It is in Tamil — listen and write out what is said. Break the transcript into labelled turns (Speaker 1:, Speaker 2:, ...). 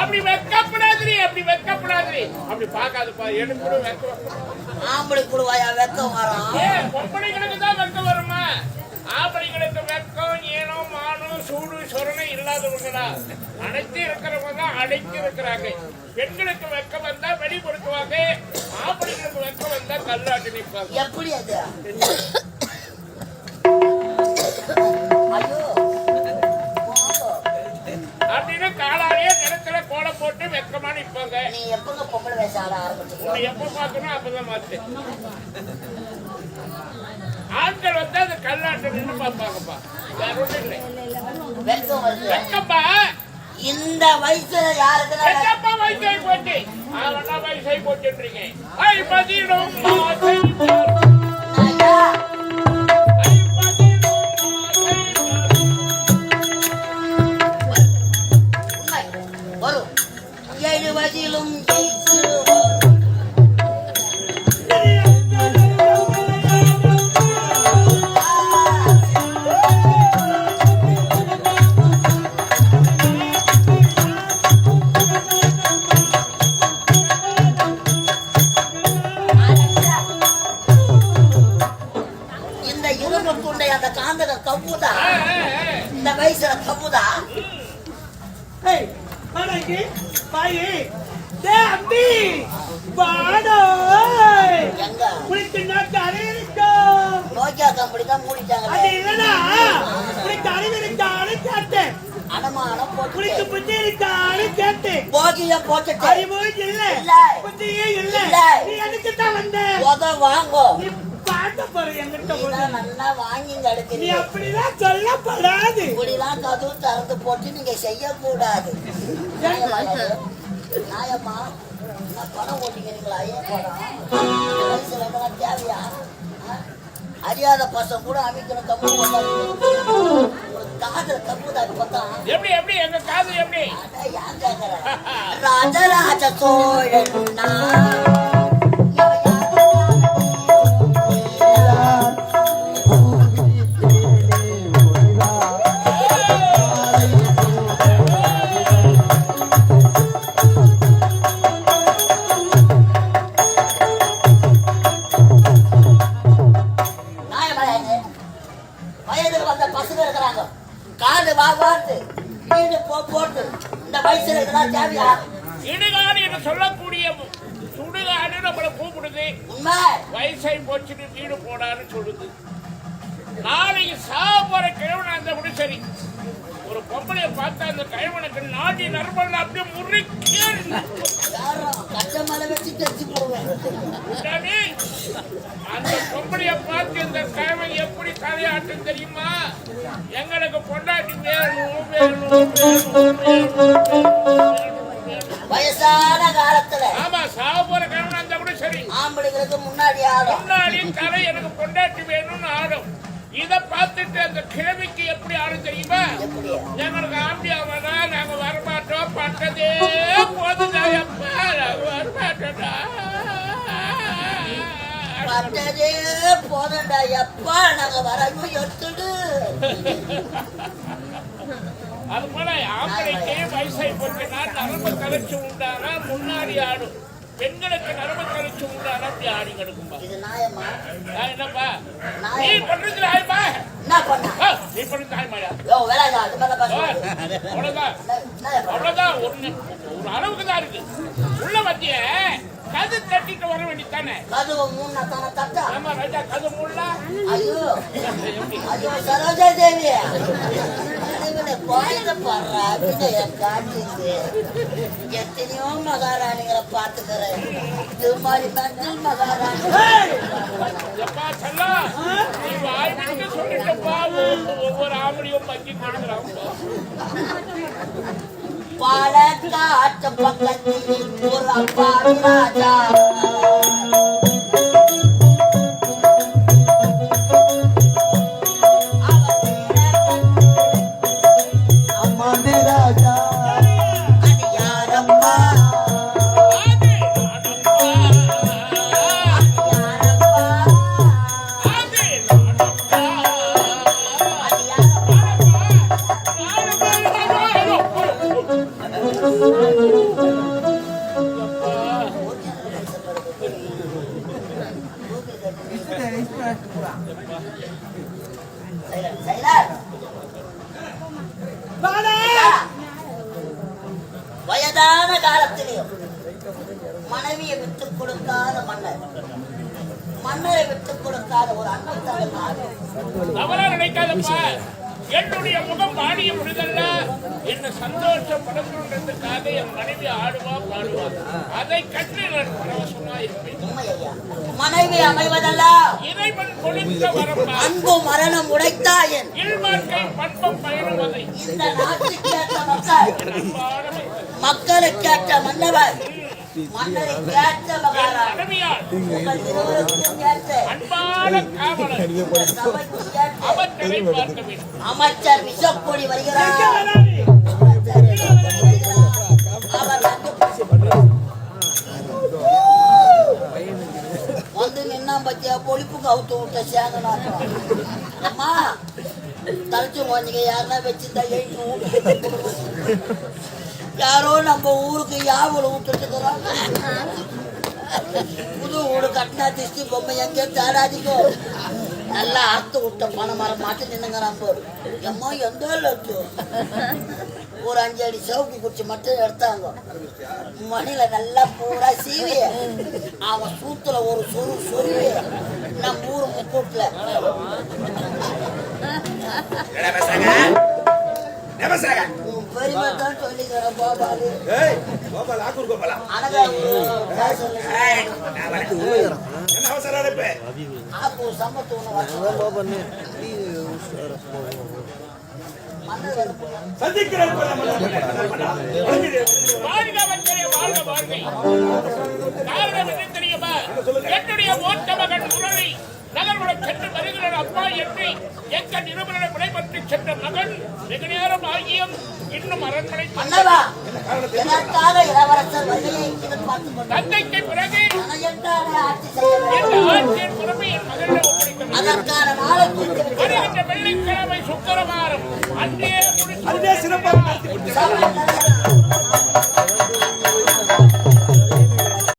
Speaker 1: அப்படி வெக்கப்படாதீ அப்படி வெக்கப்படாதீ அப்படி பார்க்காதப்பா எனக்கு கூட வெக்கம்.
Speaker 2: ஆம்பளை குழுவாயா வெக்கம் வரும்.
Speaker 1: ஏன் பொம்பளைங்களுக்கு தான் வெக்கம் வருமா? ஆம்பளைங்களுக்கு வெக்கம் ஏனோ மானம் சூடு சொரணை இல்லாதவங்களா? அனைத்து இருக்கிறவங்க தான் அடைத்து இருக்கிறாங்க. பெண்களுக்கு வெக்கம் வந்தா வெளிப்படுத்துவாங்க. ஆம்பளைங்களுக்கு வெக்கம் வந்தா கல்லாட்டு நிற்பாங்க.
Speaker 2: எப்படி அது?
Speaker 1: நிற்பாங்க
Speaker 2: நீ எப்பங்க பொம்பளை வேஷம் ஆட ஆரம்பிச்சீங்க
Speaker 1: உன்னை எப்ப பார்க்கணும் அப்பதான் மாத்து ஆண்கள் வந்து அந்த கல்லாட்டை நின்று பார்ப்பாங்கப்பா. வேற ஒண்ணும் இல்லை.
Speaker 2: வெக்கம் வருது.
Speaker 1: வெக்கப்பா
Speaker 2: இந்த வயசுல யாருக்கு
Speaker 1: வயசை போட்டு வயசை போட்டுன்றீங்க 也是
Speaker 2: 我的龙
Speaker 3: 子 வாடாங்கி, வாயி. டேய், அம்பி, வாடா.
Speaker 2: எங்க
Speaker 3: உனக்கு நாக்கு அறிவு இருக்கா?
Speaker 2: நோக்கியா கம்பெனி தான்
Speaker 3: அது
Speaker 2: மூடிட்டாங்களே
Speaker 3: இல்லடா. உனக்கு அறிவு இருக்கான்னு கேட்டேன்.
Speaker 2: போட்டு
Speaker 3: புத்தி இருக்கான்னு கேட்டேன்.
Speaker 2: போகிய போட்டுட்டு
Speaker 3: அறிவும் இல்ல,
Speaker 2: இல்ல.
Speaker 3: புத்தியும் இல்ல. நீ எதுக்கு தான் வந்த?
Speaker 2: வாங்கோ
Speaker 3: நீ போற
Speaker 2: நல்லா வாங்கி
Speaker 3: நீ
Speaker 2: எடுக்கிறீங்க
Speaker 3: அப்படிலாம் சொல்லப்படாது.
Speaker 2: இப்படிலாம் கதவு திறந்து போட்டு நீங்க செய்யக்கூடாது. நியாயமா பணம் ஓட்டிக்கிறீங்களா ஏன் பணம் தேவையா? அறியாத பசங்க கூட கம்பு போட்டாங்க உங்களுக்கு காதுல கம்பு தான் பார்த்தா?
Speaker 1: எப்படி எப்படி? எங்க?
Speaker 2: ராஜராஜ சோழன் நான்.
Speaker 1: இடுகாடு என்று சொல்லக்கூடிய சுடுகாடு நம்மளை கூப்பிடுது. வயசை போச்சுட்டு வீடு போடான்னு சொல்லுது. நாளைக்கு சாப்பிட கிழவன் அந்த கூட சரி. ஒரு பொம்பளைய பார்த்தா அந்த கிழவனுக்கு நாடி நரம்பல் அப்படியே முறுக்கி அந்த பொம்பளைய பார்த்து இந்த கிழவன் எப்படி தலையாட்டும் தெரியுமா? எங்களுக்கு பொண்டாட்டி வேணும், வேணும், வேணும்,
Speaker 2: காலத்துல
Speaker 1: ஆமா அந்த கூட சரி.
Speaker 2: ஆம்பளைங்களுக்கு முன்னாடி ஆடும்
Speaker 1: முன்னாடி தலை எனக்கு வேணும்னு ஆடும் இத பார்த்துட்டு அந்த கிழமைக்கு எப்படி ஆடும் தெரியுமா? எங்களுக்கு ஆம்பியா வேணா நாங்க வரமாட்டோம் பட்டதே போதுடா அப்பா. வரமாட்டோம்டா.
Speaker 2: எப்பா நாங்க வரணும் எடுத்துடு
Speaker 1: அது போல ஆம்பளைக்கு வயசை போச்சுன்னா நரம்பு கலைச்சு உண்டானா முன்னாடி ஆடும் பெண்களுக்கு நரம்பு கலைச்சு உண்டானா அப்படி ஆடி கிடக்கும்பா. என்னப்பா? நீ பண்றது ஆயப்பா நீ பண்றது அவ்வளவுதான் அவ்வளவுதான் ஒண்ணு. ஒரு அளவுக்கு தான் இருக்கு உள்ள மத்திய கது தட்டிட்டு வர வேண்டியதானே
Speaker 2: கதவு மூணு தானே தட்டா?
Speaker 1: ஆமா ராஜா கது முள்ள
Speaker 2: ஐயோ ஐயோ சரோஜா தேவி குழந்தை பாடுறா எத்தனையோ மகாராணிகளை பார்த்துக்கிறேன். இது மாதிரி மெண்டல் மகாராணி.
Speaker 1: ஒவ்வொரு- கொடுக்குறாங்க
Speaker 2: பாலக்காட்டு பக்கத்தில் ஒரு அப்பாவி ராஜா. மனைவியை விட்டுக் கொடுக்காத மன்னர். மன்னரை விட்டுக் கொடுக்காத ஒரு அண்ணன்
Speaker 1: நினைக்காதப்பா. என்னுடைய முகம் பாடிய முடிதல்ல என்ன சந்தோஷப்படணுன்றதுக்காக என் மனைவி ஆடுவா பாடுவா. அதை கண்டு நான் பரவசமா இருப்பேன்.
Speaker 2: மனைவி அமைவதல்ல.
Speaker 1: இறைவன் கொடுத்த வரப்பா
Speaker 2: அன்பு மரணம் உடைத்தாயன்
Speaker 1: இல்வாழ்க்கை பண்பம் பயணம் அதை.
Speaker 2: இந்த நாட்டுக்கேற்ற மக்கள். மக்களுக்கேற்ற மன்னவர். அமைச்சர் விஷப்பொடி வருகிறார் வந்து நின்னா பத்தியா பொழிப்புக்கு அவுத்து விட்ட சேங்கனாக்கம் அம்மா தலைச்சு குழந்தைங்க யாருன்னா வச்சிருந்தா எழுதி யாரோ நம்ம ஊருக்கு யாவல விட்டுட்டுக்கிறோம் புது வீடு கட்டினா திருஷ்டி பொம்மை எங்கே தேடாதீங்கோ. நல்லா அறுத்து விட்ட பண மரம் மாட்டு நின்னுங்கிறான் போரு எம்மா எந்த லட்சம் ஒரு அஞ்சு அடி சவுக்கு குச்சி மட்டும் எடுத்தாங்க. மணில நல்லா பூரா சீவி அவன் சூத்துல ஒரு சொரு சொருவி. நம்ம ஊர் முக்கூட்டுல உன்
Speaker 3: சந்திக்கிறேன்
Speaker 1: வாழ்க வாழ்க. காரணம் என்ன தெரியுமா? என்னுடைய மூத்த மகன் முரளி நகர்வனம் சென்று வருகிறார் அப்பா என்று எங்க நிருபரை விடைபெற்று சென்ற மகன் வெகு நேரம் ஆகியும் இன்னும் அரண்மனை தந்தைக்கு பிறகு. வருகின்ற வெள்ளிக்கிழமை சுக்கரவாரம் அன்றே
Speaker 3: அதுவே சிறப்பாக